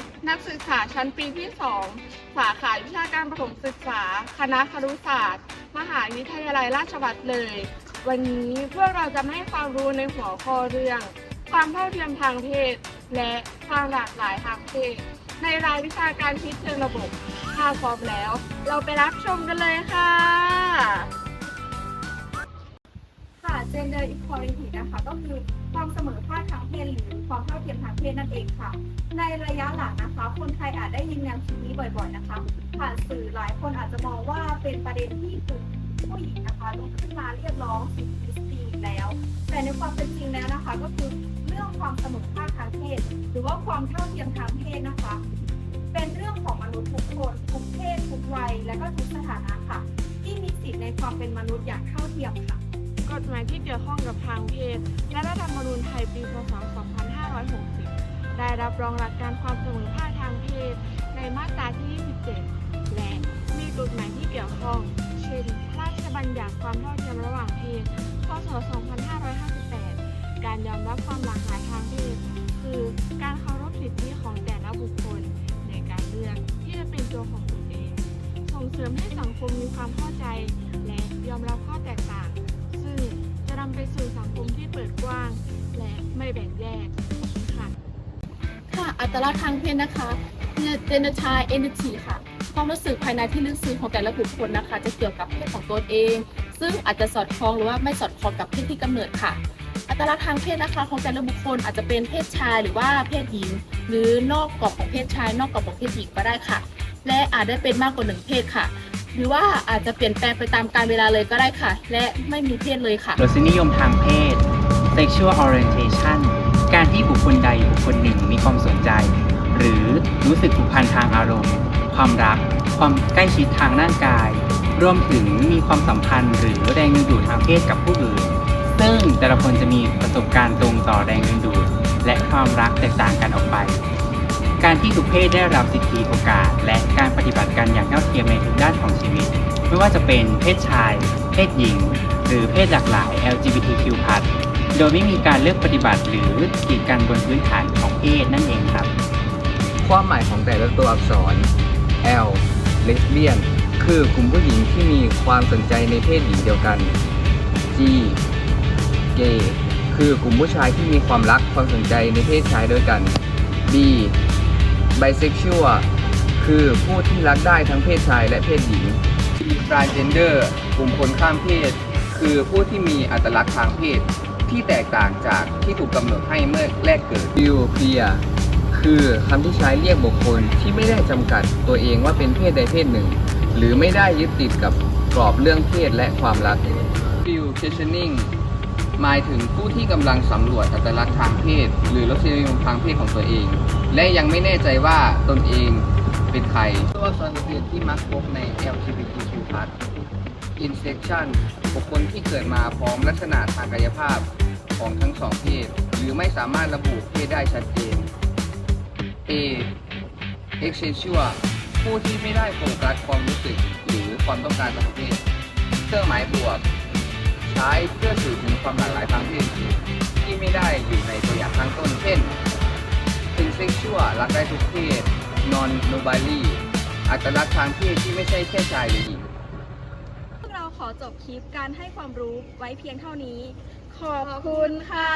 านักศึกษาชั้นปีที่ 2 สาขาวิชาการประถมศึกษา คณะครุศาสตร์ มหาวิทยาลัยราชภัฏเลย วันนี้พวกเราจะให้ความรู้ในหัวข้อเรื่อง ความเท่าเทียมทางเพศ และความหลากหลายทางเพศ ในรายวิชาการคิดเชิงระบบ ถ้าพร้อมแล้ว เราไปรับชมกันเลยค่ะ gender equality นะคะ ก็คือความเสมอภาคทางเพศหรือความเท่าเทียมทางเพศนั่นเองค่ะ ในระยะหลังนะคะ คนไทยอาจได้ยินแนวคิดนี้บ่อยๆนะคะ ผ่านสื่อหลายคนอาจจะมองว่าเป็นประเด็นที่กลุ่มผู้หญิงนะคะลุกขึ้นมาเรียกร้องสิทธิสตรีแล้ว แต่ในความเป็นจริงแล้วนะคะ ก็คือเรื่องความเสมอภาคทางเพศ หรือว่าความเท่าเทียมทางเพศนะคะ เป็นเรื่องของมนุษย์ทุกคนทุกเพศทุกวัยและก็ทุกสถานะค่ะ ที่มีสิทธิในความเป็นมนุษย์อย่างเท่าเทียมค่ะ ฎหมายที่เกี่ยวข้องกับทางเพศ และรัฐธรรมนูญไทยปีพศ 2560 ได้รับรองหลักการความเสมอภาคทางเพศ ในมาตราที่ 27 และมีกฎหมายที่เกี่ยวข้อง เช่น พระราชบัญญัติความเท่าเทียมระหว่างเพศ พศ 2558 การยอมรับความหลากหลายทางเพศ คือการเคารพสิทธิของแต่ละบุคคลในการเลือกที่จะเป็นตัวของตนเอง ส่งเสริมให้สังคมมีความเข้าใจและยอมรับข้อแตกต่างำไปสู่สังคมที่เปิดกว้าง และไม่แบ่งแยกค่ะค่ะอัตลักษณ์ทางเพศนะคะ genital identity ค่ะความรู้สึกภายในที่ลึกซึ้งของแต่ละบุคคลนะคะ จะเกี่ยวกับเพศของตนเอง ซึ่งอาจจะสอดคล้องหรือว่าไม่สอดคล้องกับเพศที่กำเนิดค่ะ อัตลักษณ์ทางเพศนะคะของแต่ละบุคคลอาจจะเป็นเพศชายหรือว่าเพศหญิง หรือนอกกรอบของเพศชาย นอกกรอบของเพศหญิงก็ได้ค่ะ และอาจได้เป็นมากกว่าหนึ่งเพศค่ะ หรือว่าอาจจะเปลี่ยนแปลงไปตามกาลเวลาเลยก็ได้ค่ะ และไม่มีเพศเลยค่ะ รสนิยมทางเพศ sexual orientation การที่บุคคลใดบุคคลหนึ่งมีความสนใจ หรือรู้สึกผูกพันทางอารมณ์ ความรัก ความใกล้ชิดทางร่างกาย รวมถึงมีความสัมพันธ์ หรือแรงดึงดูดทางเพศกับผู้อื่น ซึ่งแต่ละคนจะมีประสบการณ์ตรงต่อแรงดึงดูด และความรักแตกต่างกันออกไป การที่ทุกเพศได้รับสิทธิโอกาส ไม่ว่าจะเป็นเพศชาย เพศหญิง หรือเพศหลากหลาย LGBTQ+ โดยไม่มีการเลือกปฏิบัติหรือกีดกันบนพื้นฐานของเพศนั่นเองครับ ความหมายของแต่ละตัวอักษร L lesbian คือกลุ่มผู้หญิงที่มีความสนใจในเพศหญิงเดียวกัน G gay คือกลุ่มผู้ชายที่มีความรักความสนใจในเพศชายด้วยกัน B bisexual คือผู้ที่รักได้ทั้งเพศชายและเพศหญิง transgender กลุ่มคนข้ามเพศ คือผู้ที่มีอัตลักษณ์ทางเพศ ที่แตกต่างจากที่ถูกกำหนดให้เมื่อแรกเกิด Q queer คือคำที่ใช้เรียกบุคคลที่ไม่ได้จำกัดตัวเองว่าเป็นเพศใดเพศหนึ่ง หรือไม่ได้ยึดติดกับกรอบเรื่องเพศและความรัก Field questioning หมายถึงผู้ที่กำลังสำรวจอัตลักษณ์ทางเพศ หรือรสนิยมทางเพศของตัวเอง และยังไม่แน่ใจว่าตนเอง เป็นใคร ตัวอักษรเพศที่มักพบใน LGBTQ+ Insection บุคคลที่เกิดมาพร้อมลักษณะทางกายภาพของทั้งสองเพศ หรือไม่สามารถระบุเพศได้ชัดเจน A Asexual ผู้ที่ไม่ได้โฟกัสความรู้สึกหรือความต้องการทางเพศเครื่องหมายบวก ใช้เพื่อสื่อถึงความหลากหลายทางเพศที่ไม่ได้อยู่ในตัวอย่างข้างต้นเช่น Insexual รักได้ทุกเพศ นอนโนบาลีอัตลักษณ์ทางเพศที่ไม่ใช่แค่ชายหรือหญิงพวกเราขอจบคลิปการให้ความรู้ไว้เพียงเท่านี้ ขอบคุณค่ะ